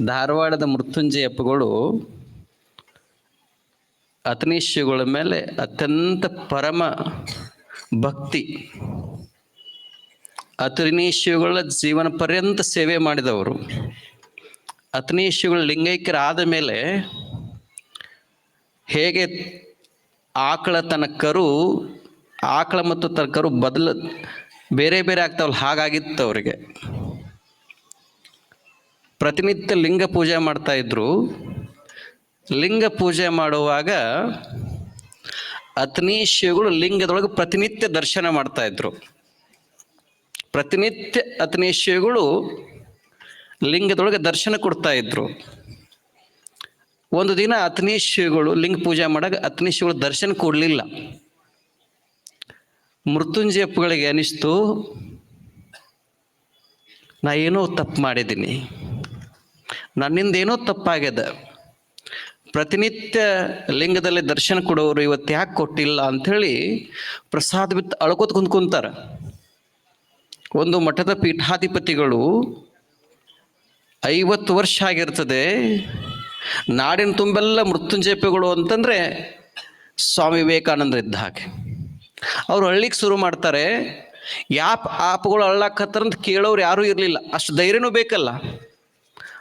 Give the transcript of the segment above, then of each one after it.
ಧಾರವಾಡದ ಮೃತ್ಯುಂಜಯಪ್ಪಗಳು ಅತನೀಶ್ಯಗಳ ಮೇಲೆ ಅತ್ಯಂತ ಪರಮ ಭಕ್ತಿ ಅತನೀಶ್ಯಗಳ ಜೀವನ ಪರ್ಯಂತ ಸೇವೆ ಮಾಡಿದವರು. ಅತನೀಶ್ಯಗಳು ಲಿಂಗೈಕ್ಯರಾದ ಮೇಲೆ ಹೇಗೆ ಆಕಳ ತನ್ನ ಕರು ಆಕಳ ಮತ್ತು ತನ್ನ ಕರು ಬದಲ, ಬೇರೆ ಬೇರೆ ಆಗ್ತಾವಲ್ಲ, ಹಾಗಾಗಿತ್ತು ಅವರಿಗೆ. ಪ್ರತಿನಿತ್ಯ ಲಿಂಗ ಪೂಜೆ ಮಾಡ್ತಾ ಇದ್ರು. ಲಿಂಗ ಪೂಜೆ ಮಾಡುವಾಗ ಅತನೀಶ್ಯಗಳು ಲಿಂಗದೊಳಗೆ ಪ್ರತಿನಿತ್ಯ ದರ್ಶನ ಮಾಡ್ತಾ ಇದ್ರು. ಪ್ರತಿನಿತ್ಯ ಅತನೀಶ್ಯಗಳು ಲಿಂಗದೊಳಗೆ ದರ್ಶನ ಕೊಡ್ತಾ ಇದ್ರು. ಒಂದು ದಿನ ಅತನೀಶ್ಯಗಳು ಲಿಂಗ ಪೂಜೆ ಮಾಡಾಗ ಅತನೀಶ್ಯಗಳು ದರ್ಶನ ಕೊಡಲಿಲ್ಲ. ಮೃತ್ಯುಂಜಯಪ್ಪಗಳಿಗೆ ಅನಿಸ್ತು. ನಾ ಏನೋ ತಪ್ಪು ಮಾಡಿದ್ದೀನಿ. ನನ್ನಿಂದ ಏನೋ ತಪ್ಪಾಗ್ಯದ. ಪ್ರತಿನಿತ್ಯ ಲಿಂಗದಲ್ಲಿ ದರ್ಶನ ಕೊಡೋರು ಇವತ್ತು ಯಾಕೆ ಕೊಟ್ಟಿಲ್ಲ ಅಂಥೇಳಿ ಪ್ರಸಾದ ಬಿತ್ತು ಅಳ್ಕೋತ ಕುಂತ್ಕೊಂತಾರೆ ಒಂದು ಮಠದ ಪೀಠಾಧಿಪತಿಗಳು ಐವತ್ತು ವರ್ಷ ಆಗಿರ್ತದೆ. ನಾಡಿನ ತುಂಬೆಲ್ಲ ಮೃತ್ಯುಂಜಯಪಿಗಳು ಅಂತಂದ್ರೆ ಸ್ವಾಮಿ ವಿವೇಕಾನಂದ ಇದ್ದ ಹಾಗೆ. ಅವ್ರು ಹಳ್ಳಿಗೆ ಶುರು ಮಾಡ್ತಾರೆ. ಯಾಪ್ ಆಪ್ಗಳು ಅಳ್ಳಾಕತ್ತಾರಂತ ಕೇಳೋರು ಯಾರೂ ಇರಲಿಲ್ಲ. ಅಷ್ಟು ಧೈರ್ಯನೂ ಬೇಕಲ್ಲ.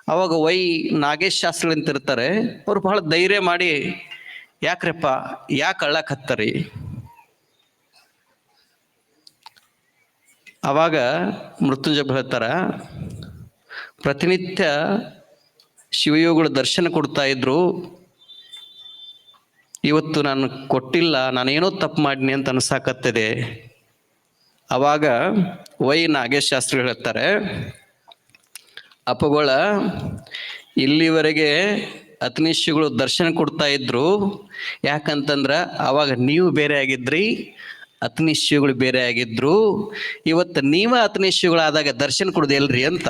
ಅವಾಗ ವೈ ನಾಗೇಶ್ ಶಾಸ್ತ್ರಿ ಅಂತ ಇರ್ತಾರೆ, ಅವ್ರು ಬಹಳ ಧೈರ್ಯ ಮಾಡಿ, ಯಾಕ್ರಪ್ಪ, ಯಾಕೆ ಅಳ್ಳಾಕತ್ತರಿ ಅವಾಗ ಮೃತ್ಯುಂಜಯ ಹೇಳ್ತಾರ, ಪ್ರತಿನಿತ್ಯ ಶಿವಯೋಗಿಗಳು ದರ್ಶನ ಕೊಡ್ತಾ ಇದ್ರು, ಇವತ್ತು ನಾನು ಕೊಟ್ಟಿಲ್ಲ, ನಾನೇನೋ ತಪ್ಪು ಮಾಡಿನಿ ಅಂತ ಅನ್ಸಾಕತ್ತದೆ. ಅವಾಗ ವೈ ನಾಗೇಶ್ ಶಾಸ್ತ್ರಿ ಹೇಳ್ತಾರೆ ಅಪ್ಪಗಳ, ಇಲ್ಲಿವರೆಗೆ ಅತನಿಷ್ಯಗಳು ದರ್ಶನ ಕೊಡ್ತಾ ಇದ್ರು. ಯಾಕಂತಂದ್ರ ಅವಾಗ ನೀವು ಬೇರೆ ಆಗಿದ್ರಿ ಅತನಿಷ್ಯಗಳು ಬೇರೆ ಆಗಿದ್ರು. ಇವತ್ತು ನೀವ ಅತನಿಷ್ಯಗಳಾದಾಗ ದರ್ಶನ ಕೊಡೋದಿಲ್ರಿ ಅಂತ.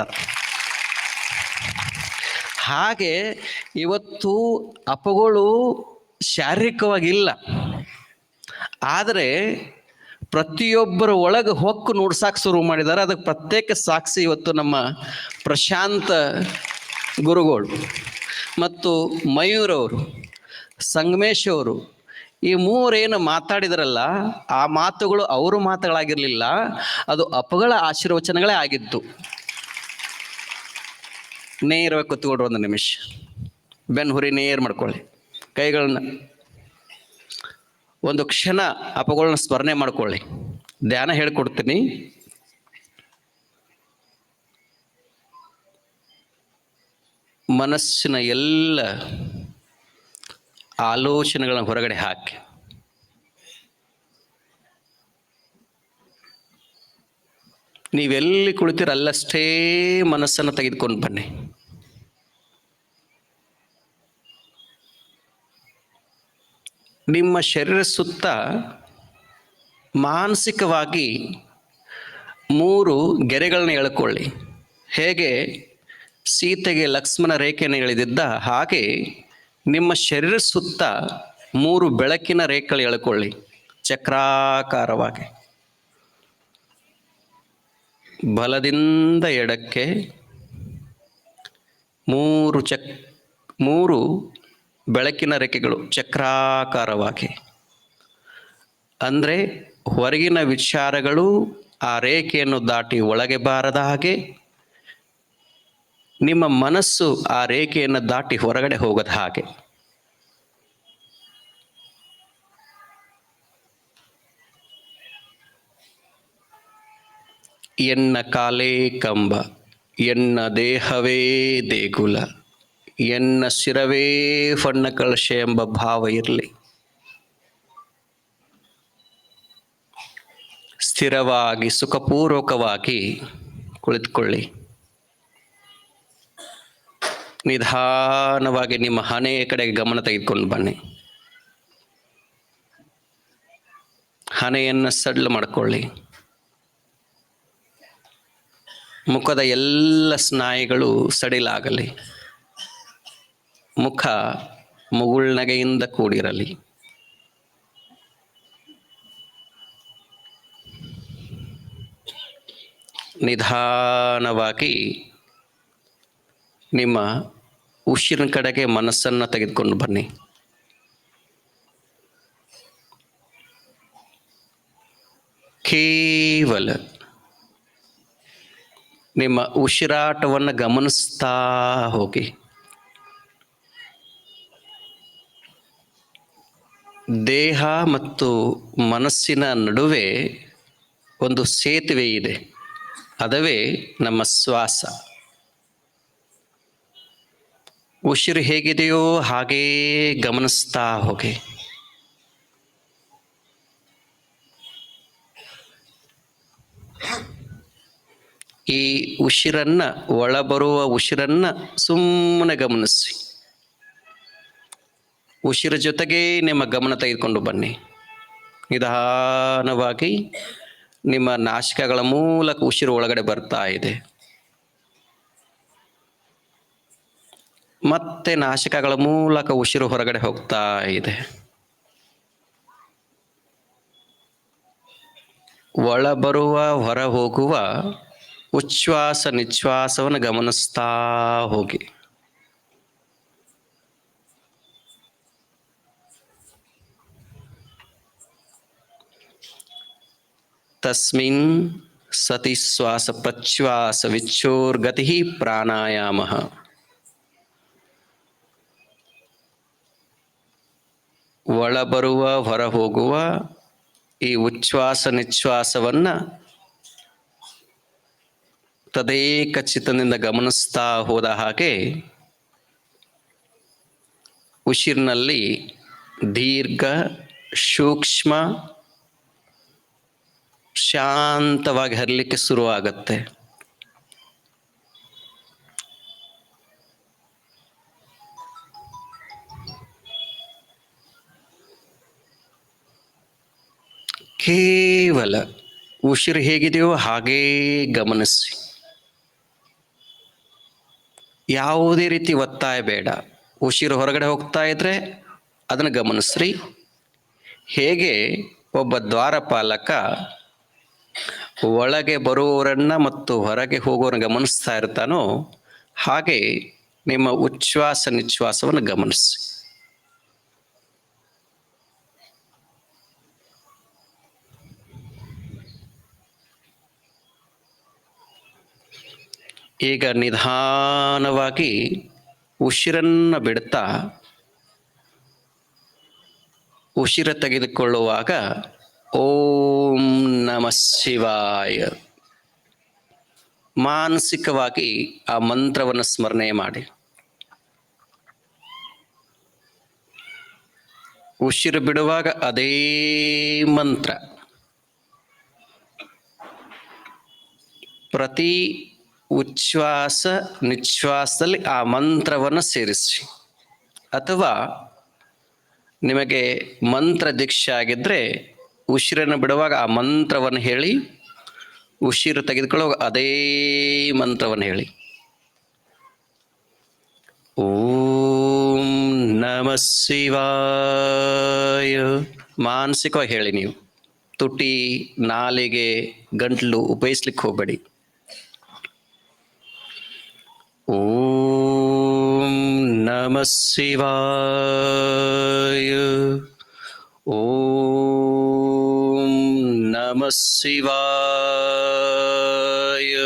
ಹಾಗೆ ಇವತ್ತು ಅಪಗಳು ಶಾರೀರಿಕವಾಗಿ ಇಲ್ಲ ಆದರೆ ಪ್ರತಿಯೊಬ್ಬರ ಒಳಗೆ ಹೊಕ್ಕು ನೋಡ್ಸಾಕ್ ಶುರು ಮಾಡಿದ್ದಾರೆ ಅದಕ್ಕೆ ಪ್ರತ್ಯೇಕ ಸಾಕ್ಷಿ ಇವತ್ತು ನಮ್ಮ ಪ್ರಶಾಂತ ಗುರುಗಳು ಮತ್ತು ಮಯೂರ್ ಅವರು, ಸಂಗಮೇಶ್ ಅವರು, ಈ ಮೂರೇನು ಮಾತಾಡಿದರಲ್ಲ, ಆ ಮಾತುಗಳು ಅವರು ಮಾತುಗಳಾಗಿರಲಿಲ್ಲ, ಅದು ಅಪಗಳ ಆಶೀರ್ವಚನಗಳೇ ಆಗಿತ್ತು. ನೇರವಾಗಿ ಕೂತ್ಕೊಡ್ರಿ ಒಂದು ನಿಮಿಷ. ಬೆನ್ ಹುರಿ ನೇರ್ ಮಾಡ್ಕೊಳ್ಳಿ. ಕೈಗಳನ್ನ ಒಂದು ಕ್ಷಣ ಅಪಗಳನ್ನ ಸ್ಮರಣೆ ಮಾಡ್ಕೊಳ್ಳಿ. ಧ್ಯಾನ ಹೇಳ್ಕೊಡ್ತೀನಿ. ಮನಸ್ಸಿನ ಎಲ್ಲ ಆಲೋಚನೆಗಳನ್ನು ಹೊರಗಡೆ ಹಾಕಿ. ನೀವೆಲ್ಲಿ ಕುಳಿತೀರ ಅಲ್ಲಷ್ಟೇ ಮನಸ್ಸನ್ನು ತೆಗೆದುಕೊಂಡು ಬನ್ನಿ. ನಿಮ್ಮ ಶರೀರ ಸುತ್ತ ಮಾನಸಿಕವಾಗಿ ಮೂರು ಗೆರೆಗಳನ್ನ ಎಳ್ಕೊಳ್ಳಿ. ಹೇಗೆ? ಸೀತೆಗೆ ಲಕ್ಷ್ಮಣ ರೇಖೆಯನ್ನು ಎಳೆದಿದ್ದ ಹಾಗೆ ನಿಮ್ಮ ಶರೀರ ಸುತ್ತ ಮೂರು ಬೆಳಕಿನ ರೇಖೆಗಳು ಎಳ್ಕೊಳ್ಳಿ ಚಕ್ರಾಕಾರವಾಗಿ. ಬಲದಿಂದ ಎಡಕ್ಕೆ ಮೂರು ಚಕ್, ಮೂರು ಬೆಳಕಿನ ರೆಕ್ಕೆಗಳು ಚಕ್ರಾಕಾರವಾಗಿ. ಅಂದರೆ ಹೊರಗಿನ ವಿಚಾರಗಳು ಆ ರೇಖೆಯನ್ನು ದಾಟಿ ಒಳಗೆ ಬಾರದ ಹಾಗೆ, ನಿಮ್ಮ ಮನಸ್ಸು ಆ ರೇಖೆಯನ್ನು ದಾಟಿ ಹೊರಗಡೆ ಹೋಗದ ಹಾಗೆ. ಎನ್ನ ಕಾಲೇ ಕಂಬ, ಎನ್ನ ದೇಹವೇ ದೇಗುಲ. ಎನ್ನ ಶಿರವೇ ಫಣ್ಣ ಕಳಶೆ ಎಂಬ ಭಾವ ಇರಲಿ. ಸ್ಥಿರವಾಗಿ, ಸುಖಪೂರ್ವಕವಾಗಿ ಕುಳಿತುಕೊಳ್ಳಿ. ನಿಧಾನವಾಗಿ ನಿಮ್ಮ ಹಣೆಯ ಕಡೆಗೆ ಗಮನ ತೆಗೆದುಕೊಂಡು ಬನ್ನಿ. ಹಣೆಯನ್ನು ಸಡ್ಲು ಮಾಡಿಕೊಳ್ಳಿ. ಮುಖದ ಎಲ್ಲ ಸ್ನಾಯುಗಳು ಸಡಿಲಾಗಲಿ. ಮುಖ ಮುಗುಳ್ನಗೆಯಿಂದ ಕೂಡಿರಲಿ. ನಿಧಾನವಾಗಿ ನಿಮ್ಮ ಉಸಿರಿನ ಕಡೆಗೆ ಮನಸ್ಸನ್ನು ತೆಗೆದುಕೊಂಡು ಬನ್ನಿ. ಕೇವಲ ನಿಮ್ಮ ಉಸಿರಾಟವನ್ನು ಗಮನಿಸ್ತಾ ಹೋಗಿ. ದೇಹ ಮತ್ತು ಮನಸ್ಸಿನ ನಡುವೆ ಒಂದು ಸೇತುವೆ ಇದೆ. ಅದವೇ ನಮ್ಮ ಶ್ವಾಸ. ಉಸಿರು ಹೇಗಿದೆಯೋ ಹಾಗೇ ಗಮನಿಸ್ತಾ ಹೋಗಿ. ಈ ಉಸಿರನ್ನ ಒಳಬರುವ ಉಸಿರನ್ನ ಸುಮ್ಮನೆ ಗಮನಿಸಿ ಉಸಿರ ಜೊತೆಗೆ ನಿಮ್ಮ ಗಮನ ತೆಗೆದುಕೊಂಡು ಬನ್ನಿ. ನಿಧಾನವಾಗಿ ನಿಮ್ಮ ನಾಶಿಕಗಳ ಮೂಲಕ ಉಸಿರು ಒಳಗಡೆ ಬರ್ತಾ ಇದೆ. ಮತ್ತೆ ನಾಶಿಕಗಳ ಮೂಲಕ ಉಸಿರು ಹೊರಗಡೆ ಹೋಗ್ತಾ ಇದೆ. ಒಳ ಬರುವ ಹೊರ ಹೋಗುವ ಉಚ್ಛ್ವಾಸ ನಿಶ್ವಾಸವನ್ನು ಗಮನಿಸ್ತಾ ಹೋಗಿ. ತಸ್ಮಿನ್ ಸತಿ ಶ್ವಾಸ ಪ್ರಶ್ವಾಸ ವಿಚ್ಛೋರ್ಗತಿ ಪ್ರಾಣಾಯಾಮ ಒಳಬರುವ ಹೊರ ಹೋಗುವ ಈ ಉಚ್ಛ್ವಾಸ ನಿಶ್ವಾಸವನ್ನ ತದೇಕ ಚಿತ್ತದಿಂದ ಗಮನಿಸ್ತಾ ಹೋದ ಹಾಗೆ ಉಸಿರಿನಲ್ಲಿ ದೀರ್ಘ ಸೂಕ್ಷ್ಮ ಶಾಂತವಾಗಿ ಹರಿಲಿಕ್ಕೆ ಶುರುವಾಗತ್ತೆ. ಕೇವಲ ಉಸಿರು ಹೇಗಿದೆಯೋ ಹಾಗೇ ಗಮನಿಸಿ. ಯಾವುದೇ ರೀತಿ ಒತ್ತಾಯ ಬೇಡ. ಉಸಿರು ಹೊರಗಡೆ ಹೋಗ್ತಾ ಇದ್ರೆ ಅದನ್ನು ಗಮನಿಸ್ರಿ. ಹೇಗೆ ಒಬ್ಬ ದ್ವಾರಪಾಲಕ ಒಳಗೆ ಬರುವವರನ್ನ ಮತ್ತು ಹೊರಗೆ ಹೋಗೋರನ್ನ ಗಮನಿಸ್ತಾ ಇರ್ತಾನೋ ಹಾಗೆ ನಿಮ್ಮ ಉಚ್ಛ್ವಾಸ ನಿಶ್ವಾಸವನ್ನು ಗಮನಿಸಿ. ಈಗ ನಿಧಾನವಾಗಿ ಉಸಿರನ್ನ ಬಿಡ್ತಾ ಉಸಿರ ತೆಗೆದುಕೊಳ್ಳುವಾಗ ಓಂ ನಮ ಶಿವಾಯ. ಮಾನಸಿಕವಾಗಿ ಆ ಮಂತ್ರವನ್ನು ಸ್ಮರಣೆ ಮಾಡಿ. ಉಸಿರು ಬಿಡುವಾಗ ಅದೇ ಮಂತ್ರ. ಪ್ರತಿ ಉಚ್ಛ್ವಾಸ ನಿಶ್ವಾಸದಲ್ಲಿ ಆ ಮಂತ್ರವನ್ನು ಸೇರಿಸಿ. ಅಥವಾ ನಿಮಗೆ ಮಂತ್ರ ದೀಕ್ಷೆ ಆಗಿದ್ರೆ ಉಸಿರನ್ನು ಬಿಡುವಾಗ ಆ ಮಂತ್ರವನ್ನು ಹೇಳಿ, ಉಸಿರು ತೆಗೆದುಕೊಳ್ಳುವಾಗ ಅದೇ ಮಂತ್ರವನ್ನು ಹೇಳಿ. ಓಂ ನಮ ಶಿವಾಯ. ಮಾನಸಿಕವಾಗಿ ಹೇಳಿ ನೀವು. ತುಟಿ ನಾಲಿಗೆ ಗಂಟ್ಲು ಉಪಯೋಗಿಸ್ಲಿಕ್ಕೆ ಹೋಗಬೇಡಿ. ಓಂ ನಮ ಶಿವಾಯ. ಓಂ ಶಿವಾಯ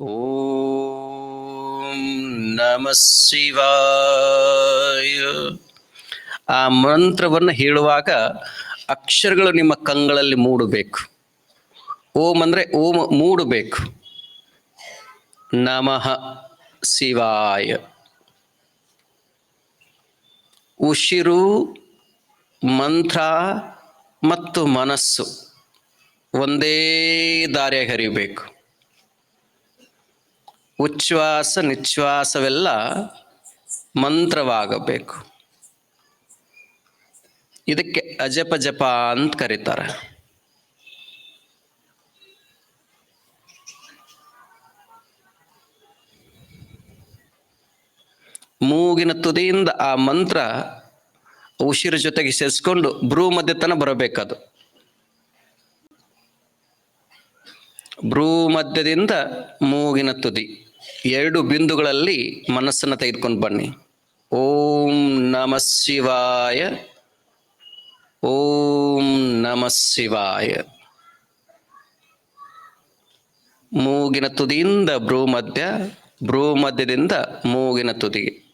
ಓಂ ನಮ ಶಿವಾಯ ಆ ಮಂತ್ರವನ್ನು ಹೇಳುವಾಗ ಅಕ್ಷರಗಳು ನಿಮ್ಮ ಕಂಗಳಲ್ಲಿ ಮೂಡಬೇಕು. ಓಂ ಅಂದ್ರೆ ಓಂ ಮೂಡಬೇಕು. ನಮಃ ಶಿವಾಯ. ಉಸಿರು, ಮಂತ್ರ ಮತ್ತು ಮನಸ್ಸು. ಒಂದೇ ದಾರಿಯಾಗಿ ಹರಿಬೇಕು ಉಚ್ಛ್ವಾಸ ನಿಶ್ವಾಸವೆಲ್ಲ ಮಂತ್ರವಾಗಬೇಕು. ಇದಕ್ಕೆ ಅಜಪ ಜಪ ಅಂತ ಕರೀತಾರೆ. ಮೂಗಿನ ತುದಿಯಿಂದ ಆ ಮಂತ್ರ ಉಸಿರು ಜೊತೆಗೆ ಸೇರಿಸ್ಕೊಂಡು ಭ್ರೂ ಮಧ್ಯತನ ಬರಬೇಕದು. ಭ್ರೂ ಮಧ್ಯದಿಂದ ಮೂಗಿನ ತುದಿ. ಎರಡು ಬಿಂದುಗಳಲ್ಲಿ ಮನಸ್ಸನ್ನು ತೆಗೆದುಕೊಂಡು ಬನ್ನಿ. ಓಂ ನಮ ಶಿವಾಯ. ಓಂ ನಮ ಶಿವಾಯ. ಮೂಗಿನ ತುದಿಯಿಂದ ಭ್ರೂ ಮಧ್ಯ ಭ್ರೂ ಮಧ್ಯದಿಂದ ಮೂಗಿನ ತುದಿಗೆ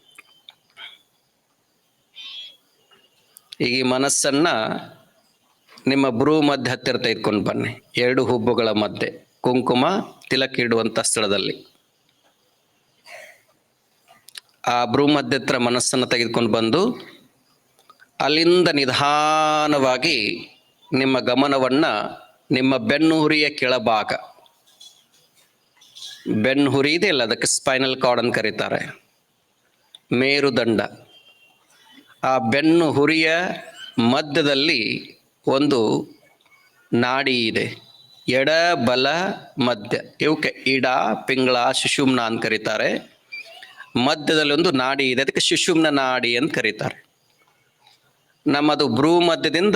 ಈಗ ಈ ಮನಸ್ಸನ್ನ ನಿಮ್ಮ ಭ್ರೂ ಮಧ್ಯ ಹತ್ತಿರ ತೆಗೆದುಕೊಂಡು ಬನ್ನಿ. ಎರಡು ಹುಬ್ಬುಗಳ ಮಧ್ಯೆ. ಕುಂಕುಮ ತಿಲಕ್ ಇಡುವಂಥ ಸ್ಥಳದಲ್ಲಿ. ಆ ಭ್ರೂಮಧ್ಯತ್ರ ಮನಸ್ಸನ್ನು ತೆಗೆದುಕೊಂಡು ಬಂದು ಅಲ್ಲಿಂದ ನಿಧಾನವಾಗಿ ನಿಮ್ಮ ಗಮನವನ್ನ ನಿಮ್ಮ ಬೆನ್ನುಹುರಿಯ ಕೆಳಭಾಗ. ಬೆನ್ನುಹುರಿ ಇದೆಯಲ್ಲ ಅದಕ್ಕೆ ಸ್ಪೈನಲ್ ಕಾರ್ಡ್ ಅಂತ ಕರೀತಾರೆ. ಮೇರುದಂಡ ಆ ಬೆನ್ನು ಹುರಿಯ ಮಧ್ಯದಲ್ಲಿ ಒಂದು ನಾಡಿ ಇದೆ. ಎಡ, ಬಲ, ಮಧ್ಯ. ಇವಕ್ಕೆ ಇಡ, ಪಿಂಗಳ, ಶಿಶುಮ್ನ ಅಂತ ಕರೀತಾರೆ. ಮಧ್ಯದಲ್ಲಿ ಒಂದು ನಾಡಿ ಇದೆ. ಅದಕ್ಕೆ ಶಿಶುಮ್ನ ನಾಡಿ ಅಂತ ಕರೀತಾರೆ. ನಮ್ಮದು ಭ್ರೂ ಮಧ್ಯದಿಂದ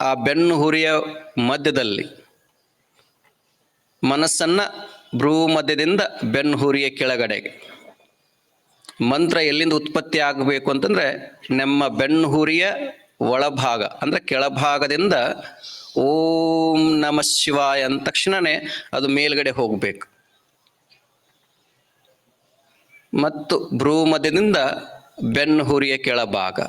ಆ ಬೆನ್ನು ಹುರಿಯ ಮಧ್ಯದಲ್ಲಿ ಮನಸ್ಸನ್ನ ಭ್ರೂ ಮಧ್ಯದಿಂದ ಬೆನ್ನು ಹುರಿಯ ಕೆಳಗಡೆಗೆ ಮಂತ್ರ ಎಲ್ಲಿಂದ ಉತ್ಪತ್ತಿ ಆಗಬೇಕು ಅಂತಂದ್ರೆ, ನಮ್ಮ ಬೆನ್ನು ಹುರಿಯ ಒಳಭಾಗ, ಅಂದ್ರೆ ಕೆಳಭಾಗದಿಂದ ಓಂ ನಮ ಶಿವಾಯ ಅಂದ ತಕ್ಷಣನೇ ಅದು ಮೇಲ್ಗಡೆ ಹೋಗ್ಬೇಕು. ಮತ್ತು ಭ್ರೂಮದಿಂದ ಮಧ್ಯದಿಂದ ಬೆನ್ನು ಹುರಿಯ ಕೆಳಭಾಗ.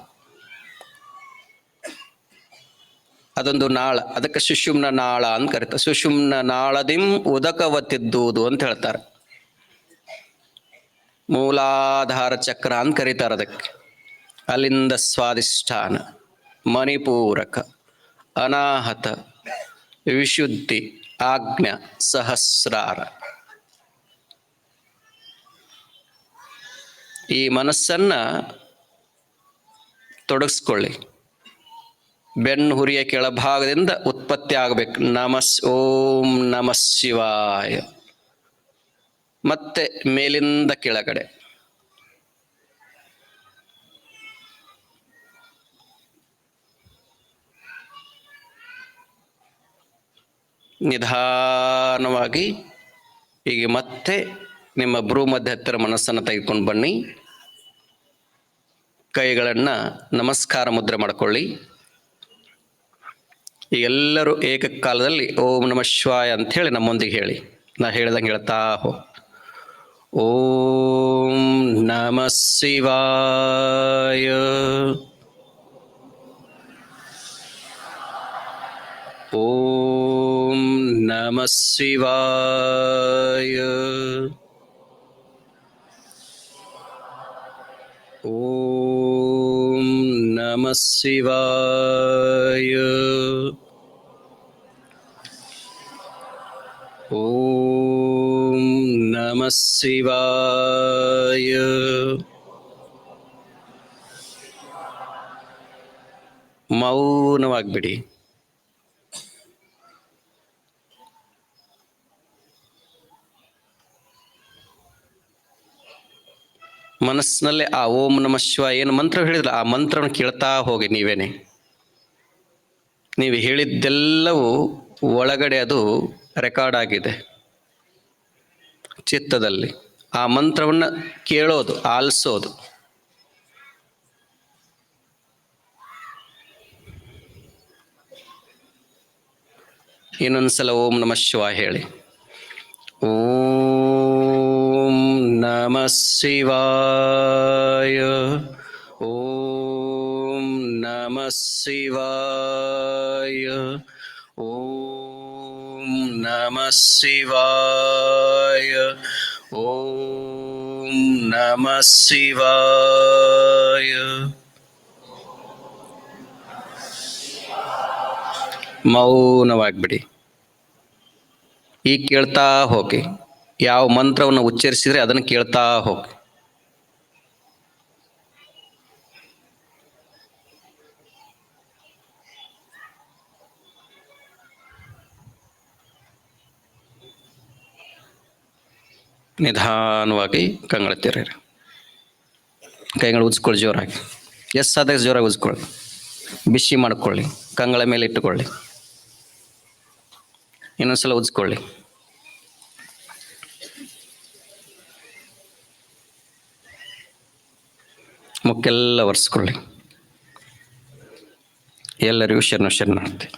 ಅದೊಂದು ನಾಳ, ಅದಕ್ಕೆ ಸುಷುಮ್ನ ನಾಳ ಅಂತ ಕರೀತಾರೆ. ಸುಷುಮ್ನ ನಾಳದಿಂ ಉದಕವತ್ತಿದ್ದುವುದು ಅಂತ ಹೇಳ್ತಾರೆ. ಮೂಲಾಧಾರ ಚಕ್ರ ಅಂತ ಕರೀತಾರೆ ಅದಕ್ಕೆ. ಅಲ್ಲಿಂದ ಸ್ವಾದಿಷ್ಠಾನ ಮಣಿಪೂರಕ, ಅನಾಹತ, ವಿಶುದ್ಧಿ, ಆಜ್ಞ, ಸಹಸ್ರಾರ. ಈ ಮನಸ್ಸನ್ನ ತೊಡಗಿಸ್ಕೊಳ್ಳಿ. ಬೆನ್ನು ಹುರಿಯ ಕೆಳಭಾಗದಿಂದ ಉತ್ಪತ್ತಿ ಆಗಬೇಕು. ನಮಸ್, ಓಂ ನಮಃ ಶಿವಾಯ. ಮತ್ತೆ ಮೇಲಿಂದ ಕೆಳಗಡೆ. ನಿಧಾನವಾಗಿ ಈಗ ಮತ್ತೆ ನಿಮ್ಮ ಭ್ರೂ ಮಧ್ಯ ಹತ್ತಿರ ಮನಸ್ಸನ್ನು ತೆಗೆದುಕೊಂಡು ಬನ್ನಿ. ಕೈಗಳನ್ನು ನಮಸ್ಕಾರ ಮುದ್ರೆ ಮಾಡಿಕೊಳ್ಳಿ. ಎಲ್ಲರೂ ಏಕಕಾಲದಲ್ಲಿ ಓಂ ನಮ ಶಿವಾಯ ಅಂತ ಹೇಳಿ ನಮ್ಮೊಂದಿಗೆ ಹೇಳಿ. ನಾ ಹೇಳ್ದಂಗೆ ಹೇಳ್ತಾ ಹೋ. ಓಂ ನಮ ಶಿವಾಯ ಓಂ ನಮಃ ಶಿವಾಯ ಓಂ ನಮಃ ಶಿವಾಯ ಓಂ ನಮಃ ಶಿವಾಯ ಮೌನವಾಗ್ಬಿಡಿ ಮನಸ್ಸಿನಲ್ಲೇ ಆ ಓಂ ನಮಃ ಶಿವ ಏನು ಮಂತ್ರ ಹೇಳಿದ್ರ ಆ ಮಂತ್ರವನ್ನು ಕೇಳ್ತಾ ಹೋಗಿ ನೀವೇನೆ. ನೀವು ಹೇಳಿದ್ದೆಲ್ಲವೂ ಒಳಗಡೆ ಅದು ರೆಕಾರ್ಡ್ ಆಗಿದೆ. ಚಿತ್ತದಲ್ಲಿ. ಆ ಮಂತ್ರವನ್ನ ಕೇಳೋದು, ಆಲಿಸೋದು. ಇನ್ನೊಂದ್ಸಲ ಓಂ ನಮಃ ಶಿವ ಹೇಳಿ. ನಮಃ ಶಿವಾಯ ಓಂ ನಮಃ ಶಿವಾಯ ಓಂ ನಮಃ ಶಿವಾಯ ಓಂ ನಮಃ ಶಿವಾಯ ಮೌನವಾಗ್ಬಿಡಿ ಈಗ ಕೇಳ್ತಾ ಹೋಗಿ. ಯಾವ ಮಂತ್ರವನ್ನು ಉಚ್ಚರಿಸಿದ್ರೆ ಅದನ್ನು ಕೇಳ್ತಾ ಹೋಗಿ. ನಿಧಾನವಾಗಿ ಕಂಗಳ ಕೈಗಳು ಉಜ್ಕೊಳ್ಳಿ ಜೋರಾಗಿ. ಎಸ್ ಆದಾಗ ಜೋರಾಗಿ ಉಜ್ಕೊಳ್ಳಿ ಬಿಸಿ ಮಾಡ್ಕೊಳ್ಳಿ. ಕಂಗಳ ಮೇಲೆ ಇಟ್ಟುಕೊಳ್ಳಿ. ಇನ್ನೊಂದ್ಸಲ ಉಜ್ಕೊಳ್ಳಿ. ಮುಕ್ಕೆಲ್ಲ ಒರೆಸ್ಕೊಳ್ಳಿ. ಎಲ್ಲರಿಗೂ ಶರಣ ಶರಣಾರ್ಥಿ.